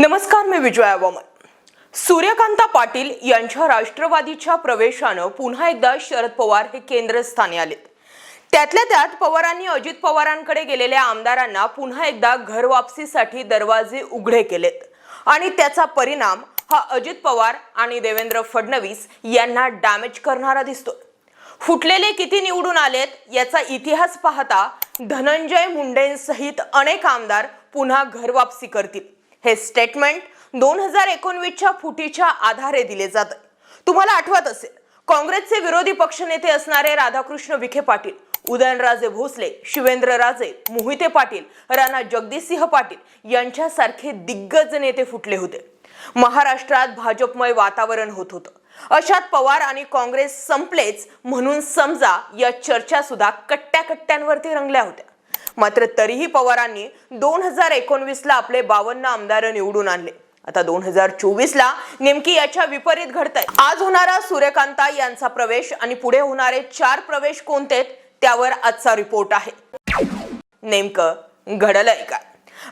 नमस्कार मी विजया वामन. सूर्यकांता पाटील यांच्या राष्ट्रवादीच्या प्रवेशानं पुन्हा एकदा शरद पवार हे केंद्रस्थानी आलेत. त्यातल्या त्यात पवारांनी अजित पवारांकडे गेलेल्या आमदारांना पुन्हा एकदा घरवापसीसाठी दरवाजे उघडे केलेत. आणि त्याचा परिणाम हा अजित पवार आणि देवेंद्र फडणवीस यांना डॅमेज करणारा दिसतोय. फुटलेले किती निवडून आलेत याचा इतिहास पाहता धनंजय मुंडेंसहित अनेक आमदार पुन्हा घरवापसी करतील. हे स्टेटमेंट दोन हजार एकोणवीसच्या फुटीच्या आधारे दिले जात. तुम्हाला आठवत असेल काँग्रेसचे विरोधी पक्षनेते असणारे राधाकृष्ण विखे पाटील उदयनराजे भोसले शिवेंद्र राजे मोहिते पाटील राणा जगदीशसिंह पाटील यांच्यासारखे दिग्गज नेते फुटले होते. महाराष्ट्रात भाजपमय वातावरण होत होतं. अशात पवार आणि काँग्रेस संपलेच म्हणून समजा या चर्चा सुद्धा कट्ट्या कट्ट्यांवरती रंगल्या होत्या. मात्र तरीही पवारांनी दोन हजार एकोणवीस ला आपले बावन्न आमदार निवडून आणले. आता दोन हजार चोवीस ला नेमकी याच्या विपरीत घडतंय. आज होणारा सूर्यकांता यांचा प्रवेश आणि पुढे होणारे चार प्रवेश कोणते त्यावर आजचा रिपोर्ट आहे. नेमकं घडलंय काय?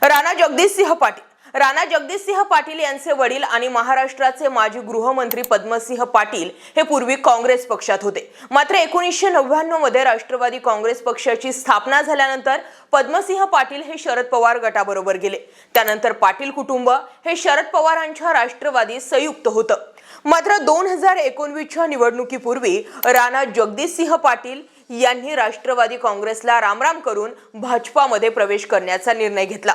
राणा जगदीश सिंह पाटील राणा जगदीशसिंह पाटील यांचे वडील आणि महाराष्ट्राचे माजी गृहमंत्री पद्मसिंह पाटील हे पूर्वी काँग्रेस पक्षात होते. मात्र एकोणीसशे नव्याण्णवमध्ये राष्ट्रवादी काँग्रेस पक्षाची स्थापना झाल्यानंतर पद्मसिंह पाटील हे शरद पवार गटाबरोबर गेले. त्यानंतर पाटील कुटुंब हे शरद पवारांच्या राष्ट्रवादी संयुक्त होतं. मात्र दोन हजार एकोणवीसच्या निवडणुकीपूर्वी राणा जगदीशसिंह पाटील यांनी राष्ट्रवादी काँग्रेसला रामराम करून भाजपामध्ये प्रवेश करण्याचा निर्णय घेतला.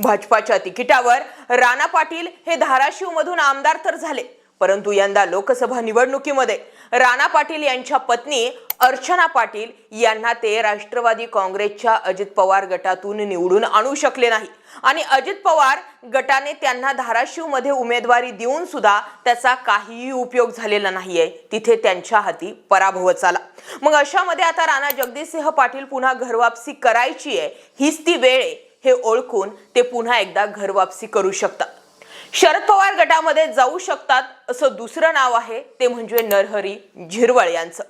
भाजपाच्या तिकिटावर राणा पाटील हे धाराशिव मधून आमदार तर झाले परंतु यंदा लोकसभा निवडणुकीमध्ये राणा पाटील यांच्या पत्नी अर्चना पाटील यांना ते राष्ट्रवादी काँग्रेसच्या अजित पवार गटातून निवडून आणू शकले नाही. आणि अजित पवार गटाने त्यांना धाराशिवमध्ये उमेदवारी देऊन सुद्धा त्याचा काहीही उपयोग झालेला नाहीये. तिथे त्यांच्या हाती पराभवच आला. मग अशामध्ये आता राणा जगदीशसिंह पाटील पुन्हा घरवापसी करायची आहे हीच ती वेळ आहे. हे ओळखून ते पुन्हा एकदा घरवापसी करू शकतात. शरद पवार गटामध्ये जाऊ शकतात असं दुसरं नाव आहे ते म्हणजे नरहरी झिरवळ यांचं.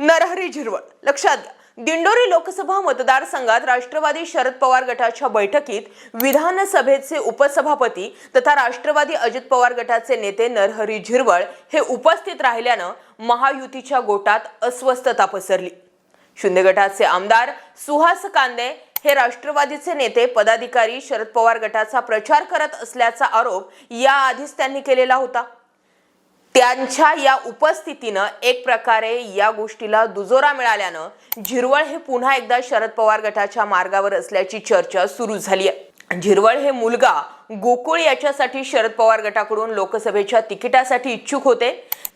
नरहरी झिरवळ लक्षात घ्या. दिंडोरी लोकसभा मतदारसंघात राष्ट्रवादी शरद पवार गटाच्या बैठकीत विधानसभेचे उपसभापती तथा राष्ट्रवादी अजित पवार गटाचे नेते नरहरी झिरवळ हे उपस्थित राहिल्यानं महायुतीच्या गोटात अस्वस्थता पसरली. शिंदे गटाचे आमदार सुहास कांदे हे राष्ट्रवादीचे नेते पदाधिकारी शरद पवार गटाचा प्रचार करत असल्याचा आरोप याआधीच त्यांनी केलेला होता. त्यांच्या या उपस्थितीनं एक प्रकारे या गोष्टीला दुजोरा मिळाल्यानं झिरवळ हे पुन्हा एकदा शरद पवार गटाच्या मार्गावर असल्याची चर्चा सुरू झाली आहे. झिरवळ हे मुलगा गोकुळ याच्यासाठी शरद पवार गटाकडून लोकसभेच्या तिकिटासाठी इच्छुक होते.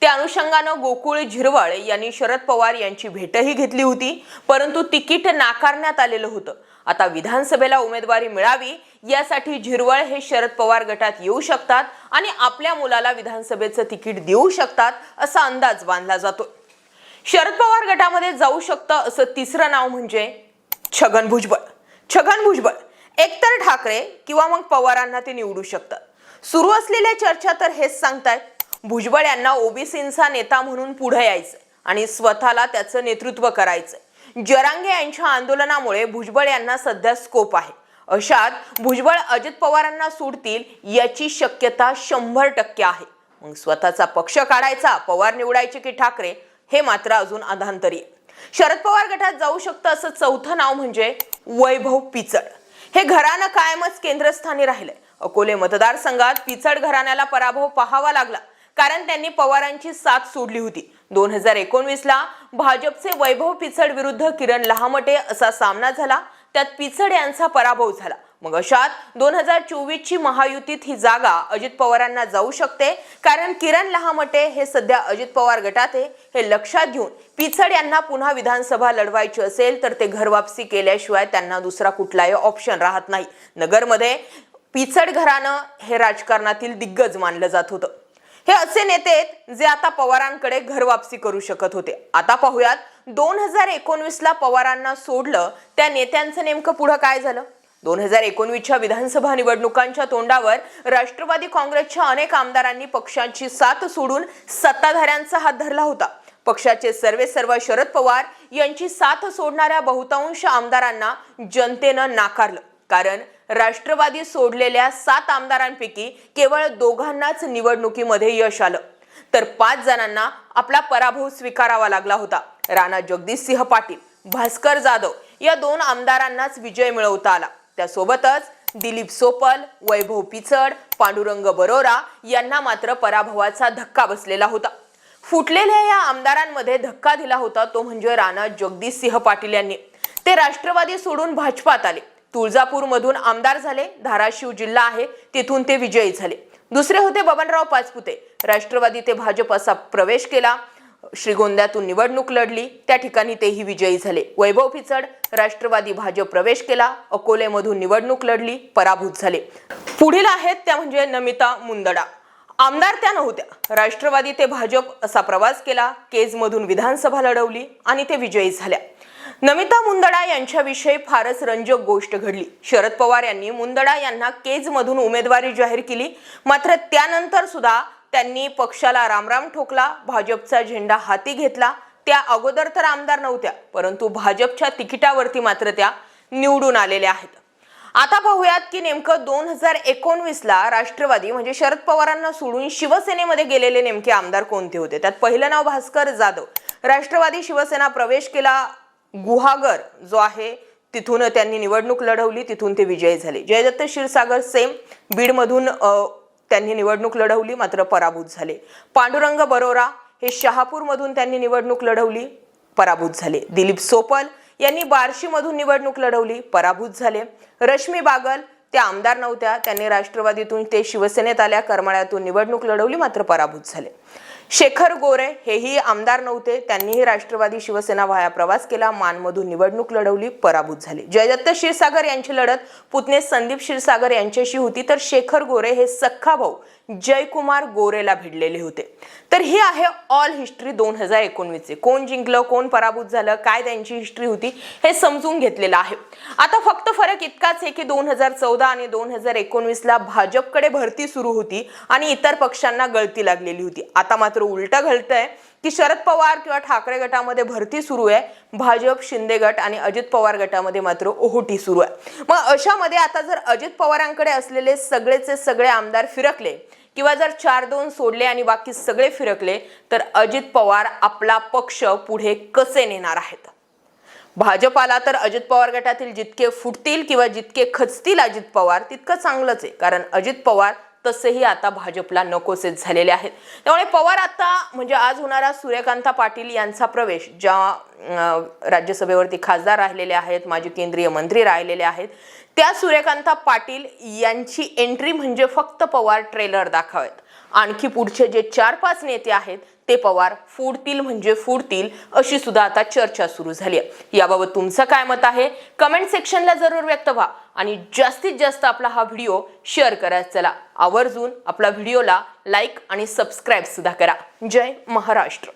त्या अनुषंगानं गोकुळ झिरवळ यांनी शरद पवार यांची भेटही घेतली होती परंतु तिकीट नाकारण्यात आलेलं होतं. आता विधानसभेला उमेदवारी मिळावी यासाठी झिरवळ हे शरद पवार गटात येऊ शकतात आणि आपल्या मुलाला विधानसभेचं तिकीट देऊ शकतात असा अंदाज बांधला जातो शरद पवार गटामध्ये जाऊ शकतं असं तिसरं नाव म्हणजे छगन भुजबळ. छगन भुजबळ एकतर ठाकरे किंवा मग पवारांना ते निवडू शकतात सुरू असलेल्या चर्चा तर हेच सांगतायत. भुजबळ यांना ओबीसींचा नेता म्हणून पुढे यायचं आणि स्वतःला त्याचं नेतृत्व करायचं. जरांगे यांच्या आंदोलनामुळे भुजबळ यांना सध्या स्कोप आहे. अशात भुजबळ अजित पवारांना सोडतील याची शक्यता शंभर टक्के आहे. मग स्वतःचा पक्ष काढायचा पवार निवडायचे की ठाकरे हे मात्र अजून अधांतरी आहे. शरद पवार गटात जाऊ शकतं असं चौथं नाव म्हणजे वैभव पिचड. हे घरानं कायमच केंद्रस्थानी राहिलंय. अकोले मतदारसंघात पिचड घराण्याला पराभव पाहावा लागला. कारण त्यांनी पवारांची साथ सोडली होती. दोन हजार एकोणवीसला भाजपचे वैभव पिचड विरुद्ध किरण लहामटे असा सामना झाला. त्यात पिचड यांचा पराभव झाला. मग अशात दोन हजार चोवीस ची महायुतीत ही जागा अजित पवारांना जाऊ शकते. कारण किरण लहामटे हे सध्या अजित पवार गटात आहे. हे लक्षात घेऊन पिचड यांना पुन्हा विधानसभा लढवायची असेल तर ते घरवापसी केल्याशिवाय त्यांना दुसरा कुठलाही ऑप्शन राहत नाही. नगरमध्ये पिचड घराणं हे राजकारणातील दिग्गज मानलं जात होतं. हे असे नेते आहेत जे आता पवारांकडे घरवापसी करू शकत होते. आता पाहूयात दोन हजार एकोणवीस ला पवारांना सोडलं त्या नेत्यांचं नेमकं पुढं काय झालं? दोन हजार एकोणवीसच्या विधानसभा निवडणुकांच्या तोंडावर राष्ट्रवादी काँग्रेसच्या अनेक आमदारांनी पक्षांची साथ सोडून सत्ताधाऱ्यांचा हात धरला होता. पक्षाचे सर्वे सर्व शरद पवार यांची साथ सोडणाऱ्या बहुतांश आमदारांना जनतेनं नाकारलं. कारण राष्ट्रवादी सोडलेल्या सात आमदारांपैकी केवळ दोघांनाच निवडणुकीमध्ये यश आलं. तर पाच जणांना आपला पराभव स्वीकारावा लागला होता. राणा जगदीशसिंह पाटील भास्कर जाधव या दोन आमदारांनाच विजय मिळवता आला. त्यासोबतच दिलीप सोपल वैभव पिचड पांडुरंग बरोरा यांना मात्र पराभवाचा धक्का बसलेला होता. फुटलेल्या या आमदारांमध्ये धक्का दिला होता तो म्हणजे राणा जगदीशसिंह पाटील यांनी. ते राष्ट्रवादी सोडून भाजपात आले. तुळजापूरमधून आमदार झाले धाराशिव जिल्हा आहे तिथून ते विजयी झाले. दुसरे होते बबनराव पाचपुते. राष्ट्रवादी ते भाजप असा प्रवेश केला. श्रीगोंद्यातून निवडणूक लढली. त्या ठिकाणी तेही विजयी झाले. वैभव पिचड राष्ट्रवादी भाजप प्रवेश केला. अकोलेमधून निवडणूक लढली पराभूत झाले. पुढील आहेत त्या म्हणजे नमिता मुंदडा. आमदार त्या नव्हत्या. राष्ट्रवादी ते भाजप असा प्रवास केला. केजमधून विधानसभा लढवली आणि ते विजयी झाल्या. नमिता मुंदडा यांच्याविषयी फारच रंजक गोष्ट घडली. शरद पवार यांनी मुंदडा यांना केजमधून उमेदवारी जाहीर केली. मात्र त्यानंतर सुद्धा त्यांनी पक्षाला रामराम ठोकला भाजपचा झेंडा हाती घेतला. त्या अगोदर तर आमदार नव्हत्या परंतु भाजपच्या तिकिटावरती मात्र त्या निवडून आलेल्या आहेत. आता पाहूयात की नेमकं दोन हजार एकोणवीसला राष्ट्रवादी म्हणजे शरद पवारांना सोडून शिवसेनेमध्ये गेलेले नेमके आमदार कोणते होते? त्यात पहिलं नाव भास्कर जाधव. राष्ट्रवादी शिवसेना प्रवेश केला गुहागर जो आहे तिथून त्यांनी निवडणूक लढवली तिथून ते विजयी झाले. जयदत्त क्षीरसागर सेम बीडमधून त्यांनी निवडणूक लढवली मात्र पराभूत झाले. पांडुरंग बरोरा हे शहापूरमधून त्यांनी निवडणूक लढवली पराभूत झाले. दिलीप सोपल यांनी बार्शीमधून निवडणूक लढवली पराभूत झाले. रश्मी बागल त्या आमदार नव्हत्या. त्यांनी राष्ट्रवादीतून ते शिवसेनेत आल्या करमाळ्यातून निवडणूक लढवली मात्र पराभूत झाले. शेखर गोरे हेही आमदार नव्हते. त्यांनीही राष्ट्रवादी शिवसेना व्हाया प्रवास केला मानमधून निवडणूक लढवली पराभूत झाले. जयदत्त क्षीरसागर यांची लढत पुतणे संदीप क्षीरसागर यांच्याशी होती. तर शेखर गोरे हे सख्खा भाऊ जयकुमार गोरेला भिडलेले होते. तर ही आहे ऑल हिस्ट्री दोन हजार एकोणवीसचे कोण जिंकलं कोण पराभूत झालं काय त्यांची हिस्ट्री होती हे समजून घेतलेलं आहे. आता फक्त फरक इतकाच आहे की दोन हजार चौदा आणि दोन हजार एकोणवीसला भाजपकडे भरती सुरू होती आणि इतर पक्षांना गळती लागलेली होती. आता मात्र उलटं घडतंय की शरद पवार किंवा ठाकरे गटामध्ये भरती सुरू आहे भाजप शिंदे गट आणि अजित पवार गटामध्ये मात्र ओहोटी सुरू आहे. मग अशामध्ये आता जर अजित पवारांकडे असलेले सगळेचे सगळे आमदार फिरकले किंवा जर चार दोन सोडले आणि बाकी सगळे फिरकले तर अजित पवार आपला पक्ष पुढे कसे नेणार आहेत? भाजपाला तर अजित पवार गटातील जितके फुटतील किंवा जितके खचतील अजित पवार तितकं चांगलंच आहे. कारण अजित पवार तसेही आता भाजपला नकोसेच झालेले आहेत. त्यामुळे पवार आता म्हणजे आज होणारा सूर्यकांता पाटील यांचा प्रवेश ज्या राज्यसभेवरती खासदार राहिलेले आहेत माजी केंद्रीय मंत्री राहिलेले आहेत त्या सूर्यकांता पाटील यांची एंट्री म्हणजे फक्त पवार ट्रेलर दाखवत. आणखी पुढचे जे चार पाच नेते आहेत ते पवार फुडतील म्हणजे फुडतील अशी सुद्धा आता चर्चा सुरू झाली आहे. याबाबत तुमचं काय मत आहे? कमेंट सेक्शनला जरूर व्यक्त व्हा. आणि जास्तीत जास्त आपला हा व्हिडिओ शेअर करायचा चला आवर्जून आपला व्हिडिओला लाईक आणि सबस्क्राईब सुद्धा करा. जय महाराष्ट्र.